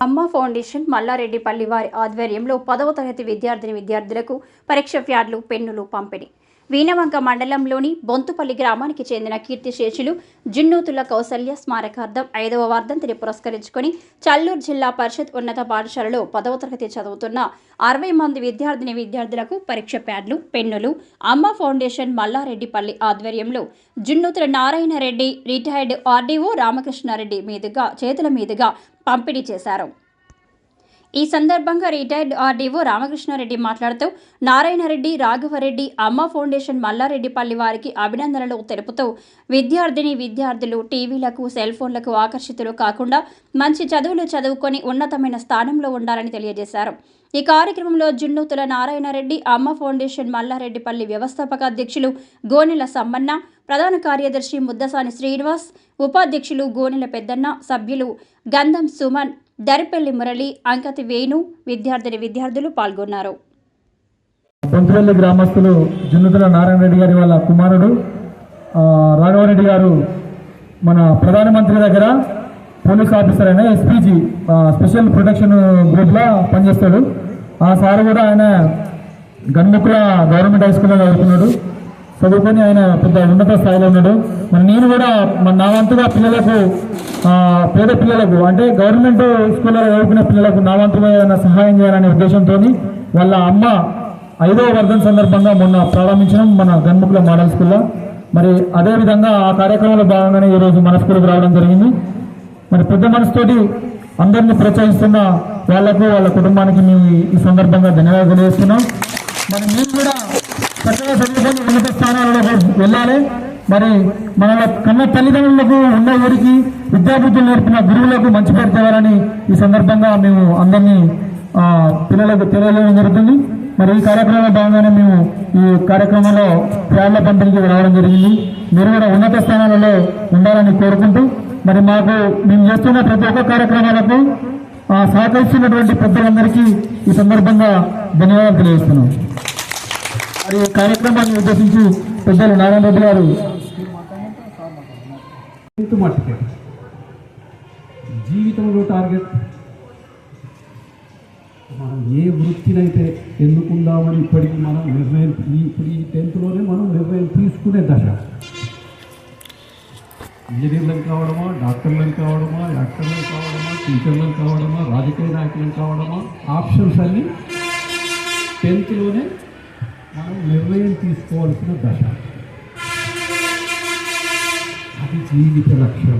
అమ్మ ఫౌండేషన్ మల్లారెడ్డిపల్లి వారి ఆధ్వర్యంలో పదవ తరగతి విద్యార్థిని విద్యార్థులకు పరీక్ష ప్యాడ్లు పెన్నులు పంపిణీ. వీణవంక మండలంలోని బొంతుపల్లి గ్రామానికి చెందిన కీర్తిశేషులు జున్నూతుల కౌసల్య స్మారకార్థం ఐదవ వార్ధంతిని పురస్కరించుకొని చల్లూరు జిల్లా పరిషత్ ఉన్నత పాఠశాలలో పదవ తరగతి చదువుతున్న అరవై మంది విద్యార్థిని విద్యార్థులకు పరీక్ష ప్యాడ్లు పెన్నులు అమ్మ ఫౌండేషన్ మల్లారెడ్డిపల్లి ఆధ్వర్యంలో జున్నూతుల నారాయణ రెడ్డి రిటైర్డ్ ఆర్డీఓ రామకృష్ణారెడ్డి మీదుగా చేతుల మీదుగా పంపిణీ చేశారు. ఈ సందర్భంగా రిటైర్డ్ ఆర్డీఓ రామకృష్ణారెడ్డి మాట్లాడుతూ నారాయణరెడ్డి రాఘవరెడ్డి అమ్మ ఫౌండేషన్ మల్లారెడ్డిపల్లి వారికి అభినందనలు తెలుపుతూ విద్యార్థిని విద్యార్థులు టీవీలకు సెల్ ఫోన్లకు ఆకర్షితులు కాకుండా మంచి చదువులు చదువుకొని ఉన్నతమైన స్థానంలో ఉండాలని తెలియజేశారు. ఈ కార్యక్రమంలో జున్నూతుల నారాయణరెడ్డి అమ్మ ఫౌండేషన్ మల్లారెడ్డిపల్లి వ్యవస్థాపక అధ్యక్షులు గోనెల సమ్మన్న ప్రధాన కార్యదర్శి ముద్దసాని శ్రీనివాస్ ఉపాధ్యక్షులు గోనెల పెద్దన్న సభ్యులు గంధం సుమన్ దరిపల్లి మురళి అంకతి వేణు విద్యార్థిని విద్యార్థులు పాల్గొన్నారు. బొంతుపల్లి గ్రామస్తులు జున్నుతుల నారాయణ రెడ్డి గారి వాళ్ళ కుమారుడు ఆ, రాఘవరెడ్డి గారు మన ప్రధానమంత్రి దగ్గర పోలీస్ ఆఫీసర్ అయిన ఎస్పీజీ స్పెషల్ ప్రొటెక్షన్ గ్రూప్లో పనిచేస్తాడు. ఆ సార్ కూడా ఆయన గన్ముక్కుల గవర్నమెంట్ హై స్కూల్లో చదువుతున్నాడు. చదువుకొని ఆయన పెద్ద ఉన్నత స్థాయిలో ఉన్నాడు. మరి నేను కూడా మన నా వంతుగా పిల్లలకు పేద పిల్లలకు అంటే గవర్నమెంట్ స్కూల్లో చదువుకునే పిల్లలకు నా వంతుగా ఏదైనా సహాయం చేయాలనే ఉద్దేశంతో వాళ్ళ అమ్మ ఐదవ వర్ధన్ సందర్భంగా మొన్న ప్రారంభించడం మన గన్ముకుల మోడల్ స్కూల్లో. మరి అదేవిధంగా ఆ కార్యక్రమంలో భాగంగానే ఈరోజు మన స్కూల్కి రావడం జరిగింది. మరి పెద్ద మనసుతోటి అందరినీ ప్రోత్సహిస్తున్న వాళ్ళకు వాళ్ళ కుటుంబానికి మేము ఈ- ఈ సందర్భంగా ధన్యవాదాలు తెలియజేస్తున్నాం. మరి మేము కూడా చక్కగా చదువుకొని ఉన్నత స్థానాలలో వెళ్ళాలి. మరి మన కన్న తల్లిదండ్రులకు ఉన్న ఊరికి విద్యాబుద్ధులు నేర్పిన గురువులకు మంచి పేరు తేవాలని ఈ సందర్భంగా మేము అందరినీ పిల్లలకు తెలియజేయడం జరుగుతుంది. మరి ఈ కార్యక్రమంలో భాగంగానే మేము ఈ కార్యక్రమంలో ప్యాడ్ల పంపిణీకి రావడం జరిగింది. మీరు కూడా ఉన్నత స్థానాలలో ఉండాలని కోరుకుంటూ మరి మాకు మేము చేస్తున్న ప్రతి ఒక్క కార్యక్రమాలకు సహకరిస్తున్నటువంటి పెద్దలందరికీ ఈ సందర్భంగా ధన్యవాదాలు తెలియజేస్తున్నాం. మరి ఈ కార్యక్రమాన్ని ఉద్దేశించి పెద్దలు నారాయణ రెడ్డి గారు జీవితంలో టార్గెట్. మనం ఏ వృత్తినైతే ఎన్నుకుందామని ఇప్పటికి మనం నిర్ణయం ఇప్పుడు ఈ టెన్త్లోనే మనం నిర్ణయం తీసుకునే దశ. ఇంజనీర్లను కావడమా డాక్టర్లను కావడమా యాక్టర్లను కావడమా టీచర్లను కావడమా రాజకీయ నాయకులను కావడమా ఆప్షన్స్ అన్నీ టెన్త్లోనే మనం నిర్ణయం తీసుకోవాల్సిన దశ. అది జీవిత లక్ష్యం.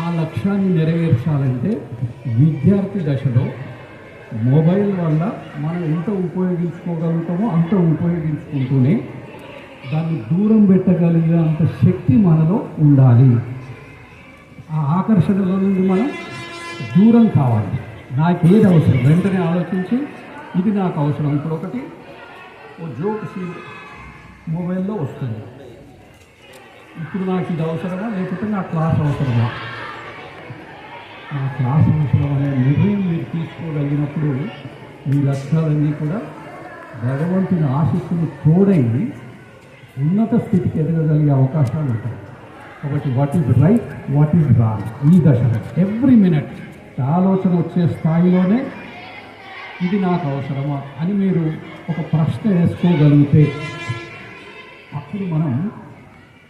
ఆ లక్ష్యాన్ని నెరవేర్చాలంటే విద్యార్థి దశలో మొబైల్ వల్ల మనం ఎంత ఉపయోగించుకోగలుగుతామో అంత ఉపయోగించుకుంటూనే దాన్ని దూరం పెట్టగలిగే అంత శక్తి మనలో ఉండాలి. ఆ ఆకర్షణలో నుండి మనం దూరం కావాలి. నాకేది అవసరం? వెంటనే ఆలోచించి ఇది నాకు అవసరం. ఇప్పుడు ఒకటి ఓ జోక్ సీన్ మొబైల్లో వస్తుంది. ఇప్పుడు నాకు ఇది అవసరమా? లేకపోతే నా క్లాస్ అవసరమా? నా క్లాస్ అవసరం అనే నిర్ణయం మీరు తీసుకోగలిగినప్పుడు మీ లక్ష్యాలన్నీ కూడా భగవంతుని ఆశిస్తున్న తోడై ఉన్నత స్థితికి ఎదగగలిగే అవకాశాలు ఉంటాయి. కాబట్టి what is right what is wrong ఈ దశలో ఎవ్రీ మినిట్ ఆలోచన వచ్చే స్థాయిలోనే ఇది నాకు అవసరమా అని మీరు ఒక ప్రశ్న వేసుకోగలిగితే అప్పుడు మనం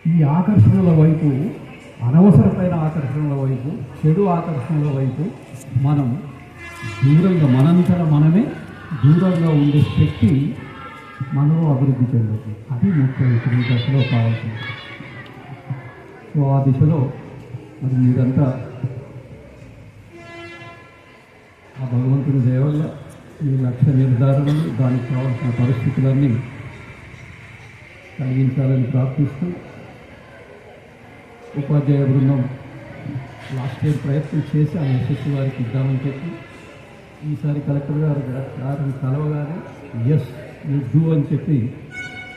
ఈ ఆకర్షణల వైపు అనవసరమైన ఆకర్షణల వైపు చెడు ఆకర్షణల వైపు మనం దూరంగా మనంతట మనమే దూరంగా ఉండే శక్తి మనలో అభివృద్ధి చెందుతుంది. అది ముఖ్యం దశలో కావాల్సింది. సో ఆ దిశలో మరి మీరంతా ఆ భగవంతుని దయ వల్ల మీ లక్ష్య నిర్ధారణలు దానికి కావాల్సిన పరిస్థితులన్నీ కలిగించాలని ప్రార్థిస్తూ ఉపాధ్యాయ బృందం లాస్ట్ ఇయర్ ప్రయత్నం చేసి ఆ యశస్సు వారికి ఇద్దామని చెప్పి ఈసారి కలెక్టర్ గారు గారిని కలవగానే ఎస్ యూ డూ అని చెప్పి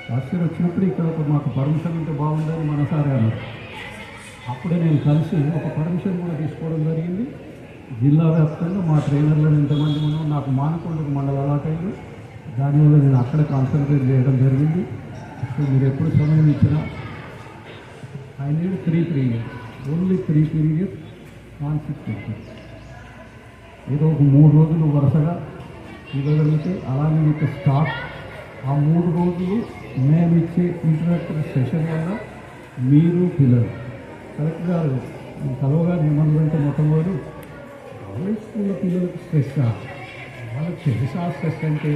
లాస్ట్ ఇయర్ వచ్చినప్పుడు ఇక్కడ మాకు పర్మిషన్ ఉంటే బాగుందని మనసారి అన్నారు. అప్పుడే నేను కలిసి ఒక పర్మిషన్ కూడా తీసుకోవడం జరిగింది. జిల్లా వ్యాప్తంగా మా ట్రైనర్లను ఎంతమంది ఉన్నాం నాకు మానకొండకు మండల అలాటైంది. దానివల్ల నేను అక్కడ కాన్సన్ట్రేట్ చేయడం జరిగింది. సో మీరు ఎప్పుడు సమయం ఇచ్చినా I need three periods only three periods concept ఏదో ఒక మూడు రోజులు వరుసగా ఇవ్వగలిగితే అలాగే మీకు స్టాక్ ఆ మూడు రోజులు మేము ఇచ్చే ఇంటరాక్టివ్ సెషన్ వల్ల మీరు పిల్లలు. కలెక్టర్ గారు ఈ కలవగారు మిమ్మల్ని అంటే మొట్టమొదటి కాలేజ్ స్కూల్లో పిల్లలకు స్ట్రెస్ వాళ్ళకి తెలుసా స్ట్రెస్ అంటే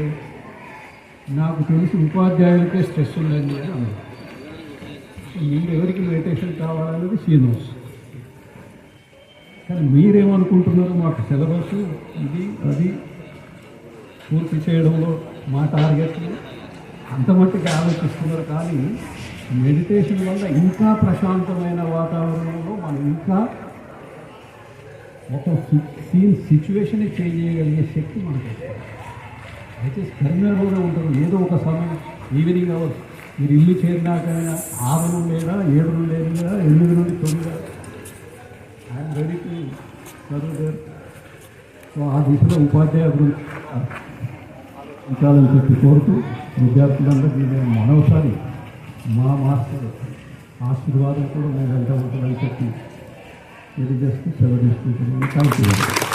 నాకు తెలిసి ఉపాధ్యాయులకే స్ట్రెస్ ఉందండి అని అన్నారు. మీరు ఎవరికి మెడిటేషన్ కావాలనేది సీనియర్స్ కానీ మీరేమనుకుంటున్నారు మాకు సిలబస్ ఇది అది పూర్తి చేయడంలో మా టార్గెట్లు అంత మట్టుకు ఆలోచిస్తున్నారు. కానీ మెడిటేషన్ వల్ల ఇంకా ప్రశాంతమైన వాతావరణంలో మనం ఇంకా ఒక సీన్ సిచ్యువేషన్ చేంజ్ చేయగలిగే శక్తి మనకు అయితే కరీంనగర్లోనే ఉంటుంది ఏదో ఒక సమయం ఈవినింగ్ అవర్స్. మీరు ఇల్లు చేరినాకైనా ఆరు నుండి లేదా ఏడు నుండి లేదా ఎనిమిది నుండి తొమ్మిది I'm ready to serve there so ఆ దిశలో ఉపాధ్యాయ గురించి ఉంచాలని చెప్పి కోరుతూ విద్యార్థులందరూ దీని మరోసారి మా మాస్టర్ ఆశీర్వాదం కూడా నేను వెంట ఉంటుందని చెప్పి తెలియజేస్తూ సెలవు తీసుకుంటున్నాను. Thank you